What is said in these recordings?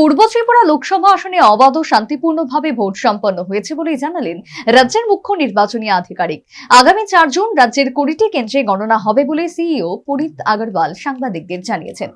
পূর্ব ত্রিপুরা লোকসভা আসনে অবাধ ও শান্তিপূর্ণভাবে ভোট সম্পন্ন হয়েছে বলেই জানালেন রাজ্যের মুখ্য নির্বাচনী আধিকারিক। আগামী চার জুন রাজ্যের কুড়িটি কেন্দ্রে গণনা হবে বলে সিইও পুরিত আগরওয়াল সাংবাদিকদের জানিয়েছেন।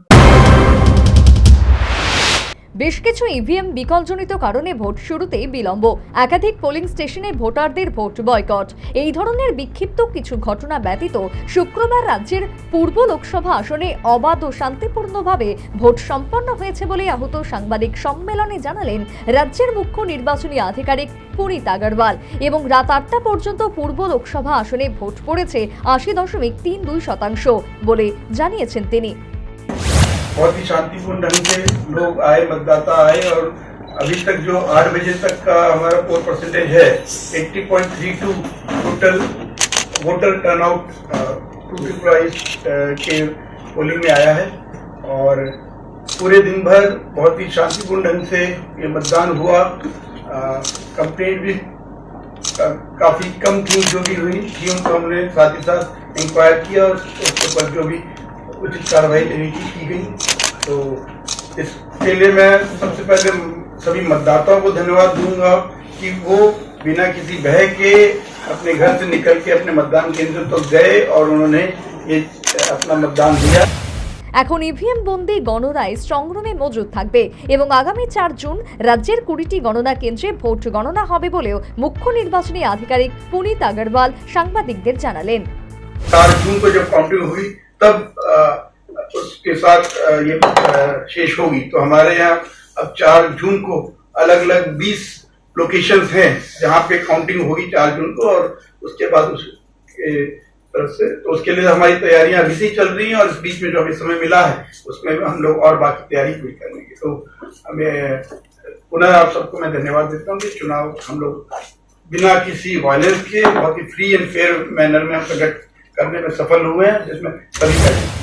বেশ কিছু ইভিএম বিকলজনিত কারণে ভোট শুরুতেই বিলম্ব। একাধিক পোলিং স্টেশনে ভোটারদের ভোট বয়কট এই ধরনের বিক্ষিপ্ত কিছু ঘটনা ব্যতীত শুক্রবার রাজ্যের পূর্ব লোকসভা আসনে অবাধ ও শান্তিপূর্ণভাবে ভোট সম্পন্ন হয়েছে বলে আহত সাংবাদিক সম্মেলনে জানালেন রাজ্যের মুখ্য নির্বাচনী আধিকারিক পুরিত আগরওয়াল। এবং রাত আটটা পর্যন্ত পূর্ব লোকসভা আসনে ভোট পড়েছে আশি দশমিক তিন দুই শতাংশ বলে জানিয়েছেন তিনি। बहुत ही शांतिपूर्ण ढंग से लोग आए, मतदाता आए और अभी तक जो आठ बजे तक का हमारा पोल परसेंटेज है 80.32 टोटल वोटर टर्नआउट टू ईस्ट के पोलिंग में आया है और पूरे दिन भर बहुत ही शांतिपूर्ण ढंग से ये मतदान हुआ। कंप्लेंट भी का- काफ़ी कम थी जो भी हुई थी, उनको हमने साथ ही साथ इंक्वायर किया और उसके ऊपर जो भी उचित कार्रवाई लेने की की गई तो इसके लिए मैं सबसे पहले सभी मतदाताओं को धन्यवाद दूंगा कि वो बिना किसी भय के अपने घर से निकल के अपने मतदान केंद्र तक गए और उन्होंने ये अपना मतदान दिया এখন ইভিএম বন্দি গণনায় স্ট্রংরুমে মজুদ থাকবে এবং আগামী চার জুন রাজ্যের কুড়িটি গণনা কেন্দ্রে ভোট গণনা হবে বলেও মুখ্য নির্বাচনী আধিকারিক পুনিত আগরওয়াল সাংবাদিকদের জানালেন चार जून को जब काउंटिंग हुई तब उसके साथ ये शेष होगी। तो हमारे यहाँ अब चार जून को अलग अलग बीस लोकेशंस हैं, जहाँ पे काउंटिंग होगी चार जून को और उसके बाद उस तरफ़ से तो उसके लिए हमारी तैयारियाँ अभी से चल रही हैं और इस बीच में जो हमें समय मिला है, उसमें हम लोग और बाकी तैयारी पूरी कर लेंगे तो हमें, पुनः आप सबको मैं धन्यवाद देता हूँ कि चुनाव हम लोग बिना किसी वायलेंस के बहुत ही फ्री एंड फेयर मैनर में हम प्रकट करने में सफल हुए हैं जिसमें सभी का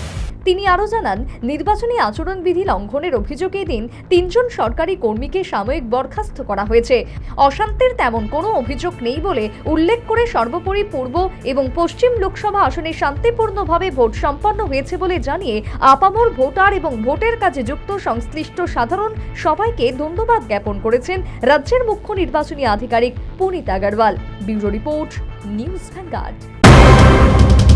তিনি আরও জানান নির্বাচনী আচরণবিধি লঙ্ঘনের অভিযোগে দিন তিনজন সরকারি কর্মীকে সাময়িক বরখাস্ত করা হয়েছে অশান্তির তেমন কোনো অভিযোগ নেই বলে উল্লেখ করে সর্বোপরি পূর্ব এবং পশ্চিম লোকসভা আসনে শান্তিপূর্ণভাবে ভোট সম্পন্ন হয়েছে বলে জানিয়ে আপামর ভোটার এবং ভোটের কাজে যুক্ত সংশ্লিষ্ট সাধারণ সবাইকে ধন্যবাদ জ্ঞাপন করেছেন রাজ্যের মুখ্য নির্বাচনী আধিকারিক Punit Agarwal bureau report news Vanguard Thank you.